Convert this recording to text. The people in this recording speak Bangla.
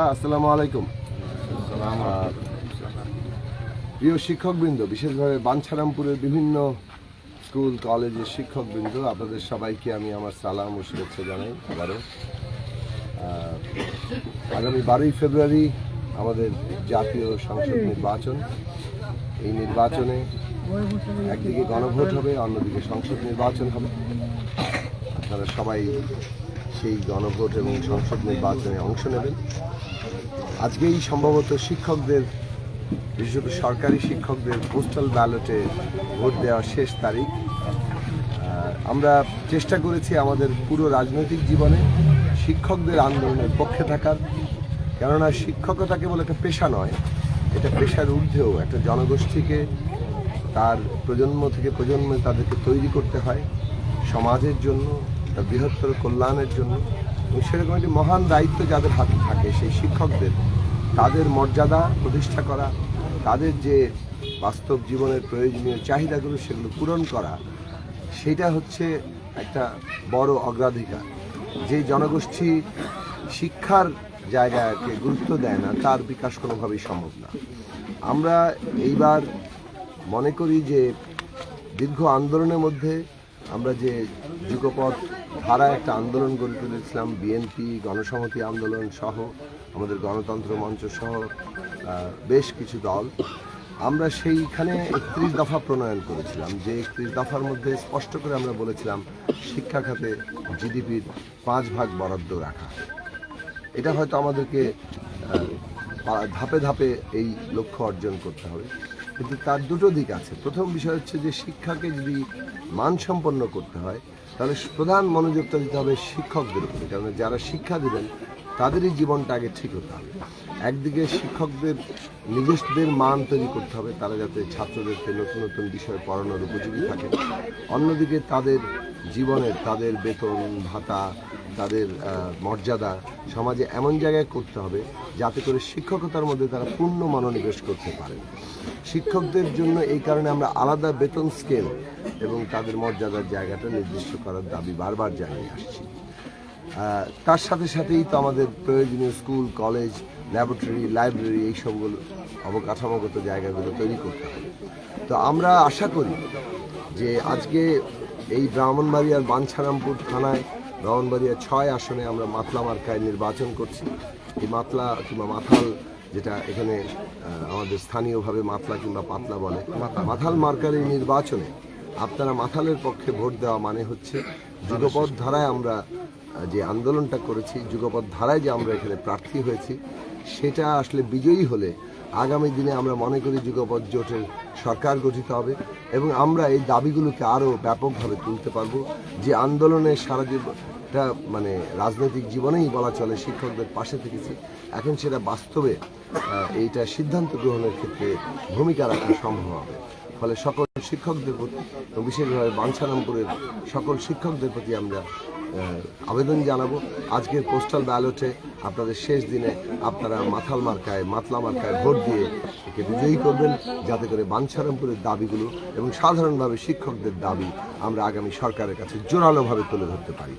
হ্যাঁ, আসসালামু আলাইকুম। প্রিয় শিক্ষকবৃন্দ বিশেষভাবে বাঞ্ছারামপুরের বিভিন্ন স্কুল কলেজের শিক্ষকবৃন্দ আপনাদের সবাইকে আমি আমার সালাম ও শুভেচ্ছা জানাই আবারও। আগামী বারোই ফেব্রুয়ারি আমাদের জাতীয় সংসদ নির্বাচন। এই নির্বাচনে একদিকে গণভোট হবে অন্যদিকে সংসদ নির্বাচন হবে। আপনারা সবাই সেই গণভোট এবং সংসদ নির্বাচনে অংশ নেবেন। আজকেই সম্ভবত শিক্ষকদের, বিশেষত সরকারি শিক্ষকদের পোস্টাল ব্যালটে ভোট দেওয়ার শেষ তারিখ। আমরা চেষ্টা করেছি আমাদের পুরো রাজনৈতিক জীবনে শিক্ষকদের আন্দোলনের পক্ষে থাকার। কেননা শিক্ষকতা কেবল একটা পেশা নয়, এটা পেশার ঊর্ধ্বেও একটা জনগোষ্ঠীকে, তার প্রজন্ম থেকে প্রজন্মে তাদেরকে তৈরি করতে হয়। সমাজের জন্য তার বৃহত্তর কল্যাণের জন্য। সেরকম একটি মহান দায়িত্ব যাদের হাতে থাকে, সেই শিক্ষকদের, তাদের মর্যাদা প্রতিষ্ঠা করা, তাদের যে বাস্তব জীবনের প্রয়োজনীয় চাহিদাগুলো সেগুলো পূরণ করা, সেটা হচ্ছে একটা বড় অগ্রাধিকার। যে জনগোষ্ঠী শিক্ষার জায়গাকে গুরুত্ব দেয় না, তার বিকাশ কোনোভাবেই সম্ভব না। আমরা এইবার মনে করি যে দীর্ঘ আন্দোলনের মধ্যে আমরা যে যুগপথ ধারা একটা আন্দোলন গড়ে তুলেছিলাম বিএনপি গণসংহতি আন্দোলন সহ, আমাদের গণতন্ত্র মঞ্চ সহ বেশ কিছু দল। আমরা সেইখানে একত্রিশ দফা প্রণয়ন করেছিলাম। যে একত্রিশ দফার মধ্যে স্পষ্ট করে আমরা বলেছিলাম, শিক্ষা খাতে জিডিপির পাঁচ ভাগ বরাদ্দ রাখা। এটা হয়তো আমাদেরকে ধাপে ধাপে এই লক্ষ্য অর্জন করতে হবে। কিন্তু তার দুটো দিক আছে। প্রথম বিষয় হচ্ছে যে শিক্ষাকে যদি মানসম্পন্ন করতে হয়, তাহলে প্রধান মনোযোগটা দিতে হবে শিক্ষকদের উপরে। কারণ যারা শিক্ষা দেবেন তাদেরই জীবনটা আগে ঠিক হতে। হবে একদিকে শিক্ষকদের নিজস্বদের মান তৈরি করতে হবে, তারা যাতে ছাত্রদেরকে নতুন নতুন বিষয় পড়ানোর উপযোগী থাকে। অন্যদিকে তাদের জীবনের, তাদের বেতন, ভাতা, তাদের মর্যাদা সমাজে এমন জায়গায় করতে হবে যাতে করে শিক্ষকতার মধ্যে তারা পূর্ণ মনোনিবেশ করতে পারে। শিক্ষকদের জন্য এই কারণে আমরা আলাদা বেতন স্কেল এবং তাদের মর্যাদার জায়গাটা নির্দিষ্ট করার দাবি বারবার জানিয়ে আসছি। তার সাথে সাথেই তো আমাদের প্রয়োজনীয় স্কুল কলেজ ল্যাবরেটরি লাইব্রেরি এই সবগুলো অবকাঠামোগত জায়গাগুলো তৈরি করতে হবে। তো আমরা আশা করি যে আজকে এই ব্রাহ্মণবাড়িয়ার বাঞ্ছারামপুর থানায় ব্রাহ্মণবাড়িয়া ছয় আসনে আমরা মাতলা মার্কায় নির্বাচন করছি। এই মাতলা কিংবা মাথাল যেটা এখানে আমাদের স্থানীয়ভাবে মাতলা কিংবা পাতলা বলে মাথাল মার্কার এই নির্বাচনে আপনারা মাথালের পক্ষে ভোট দেওয়া মানে হচ্ছে যুগপথ ধারায় আমরা যে আন্দোলনটা করেছি যুগপথ ধারায় যে আমরা এখানে প্রার্থী হয়েছি, সেটা আসলে বিজয়ী হলে আগামী দিনে আমরা মনে করি যুগপথ জোটের সরকার গঠিত হবে এবং আমরা এই দাবিগুলোকে আরও ব্যাপকভাবে তুলতে পারব যে আন্দোলনে সারা জীবনটা মানে রাজনৈতিক জীবনেই বলা চলে শিক্ষকদের পাশে থেকেছি। এখন সেটা বাস্তবে এইটা সিদ্ধান্ত গ্রহণের ক্ষেত্রে ভূমিকা রাখা সম্ভব হবে। ফলে সকল শিক্ষকদের প্রতি বিশেষভাবে বাঞ্ছারামপুরের সকল শিক্ষকদের প্রতি আমরা আবেদন জানাব। আজকের পোস্টাল ব্যালটে আপনাদের শেষ দিনে আপনারা মাথাল মার্কায় মাতলা মার্কায় ভোট দিয়ে একে বিজয়ী করবেন যাতে করে বাঞ্ছারামপুরের দাবিগুলো এবং সাধারণভাবে শিক্ষকদের দাবি আমরা আগামী সরকারের কাছে জোরালোভাবে তুলে ধরতে পারি।